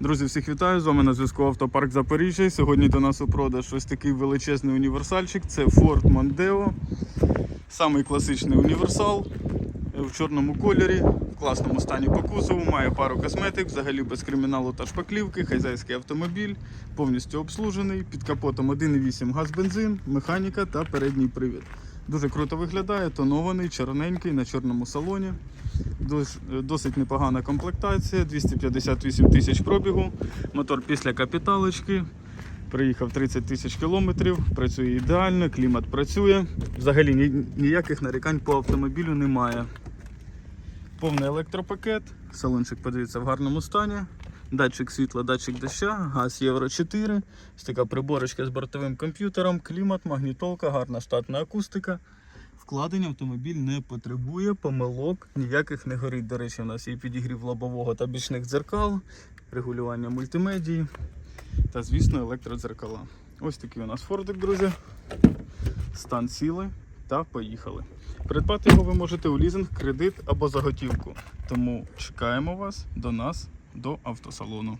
Друзі, всіх вітаю! З вами на зв'язку Автопарк Запоріжжя. Сьогодні до нас у продаж ось такий величезний універсальчик. Це Ford Mondeo. Самий класичний універсал е, в чорному кольорі, в класному стані по кузову, має пару косметик, взагалі без криміналу та шпаклівки, хазяйський автомобіль, повністю обслужений. Під капотом 1,8 газ бензин, механіка та передній привід. Дуже круто виглядає, тонований, чорненький на чорному салоні. Досить непогана комплектація, 258 тисяч пробігу. Мотор після капіталочки. Приїхав 30 тисяч кілометрів, працює ідеально, клімат працює. Взагалі ніяких нарікань по автомобілю немає. Повний електропакет, салончик подивіться в гарному стані. Датчик світла, датчик доща, газ Євро 4, ось така приборочка з бортовим комп'ютером, клімат, магнітолка, гарна штатна акустика. Вкладень автомобіль не потребує, помилок ніяких не горить. До речі, у нас є підігрів лобового та бічних дзеркал, регулювання мультимедії та, звісно, електродзеркала. Ось такий у нас фордик, друзі. Стан сіли та поїхали. Придбати його ви можете у лізинг, кредит або за готівку. Тому чекаємо вас до нас до автосалону.